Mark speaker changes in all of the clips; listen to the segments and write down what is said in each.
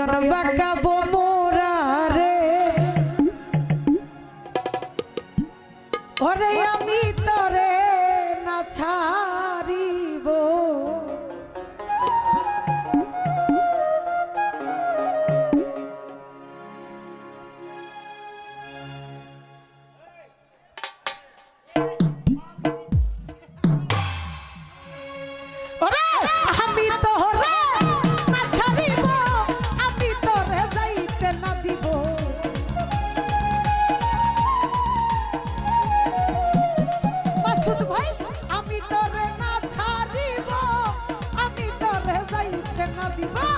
Speaker 1: নয়ন বাগাব মোরা রে। ওরে আমি Bye.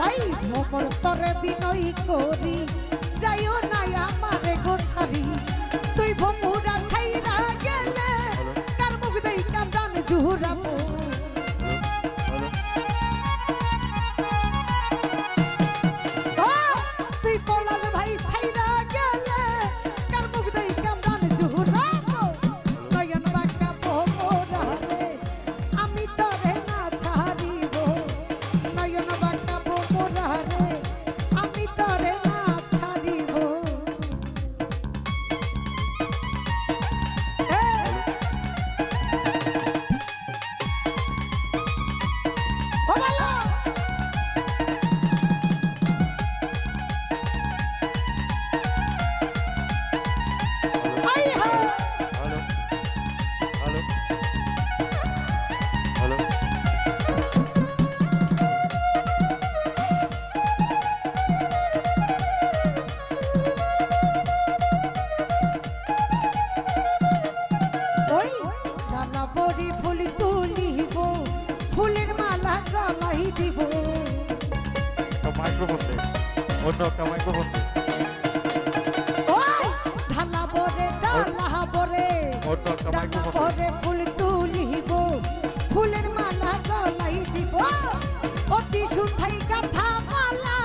Speaker 1: ভাই মোর তরে বিনয় করি।
Speaker 2: মাইক্রোফোন দে অন্য একটা মাইক্রোফোন দে
Speaker 1: ফুল তুলিব ফুলের মালা গলাই দিব। অতি সুথাই কথা মালা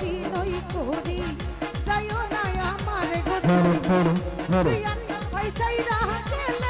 Speaker 1: বিনয় করি যাইও না আমার গোসাই তুই আমার পয়সাই রাখলে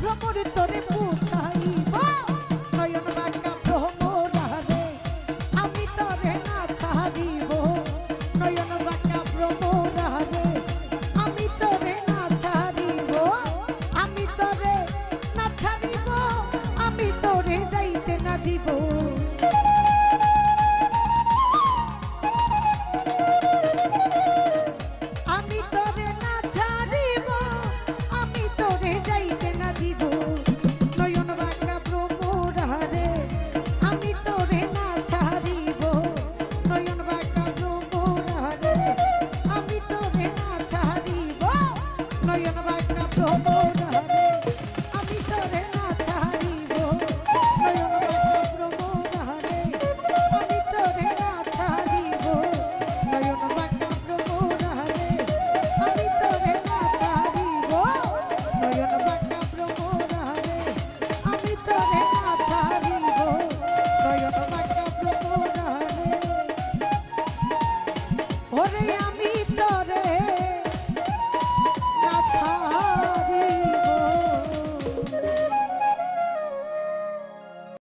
Speaker 1: ভ্রমর তরে পুর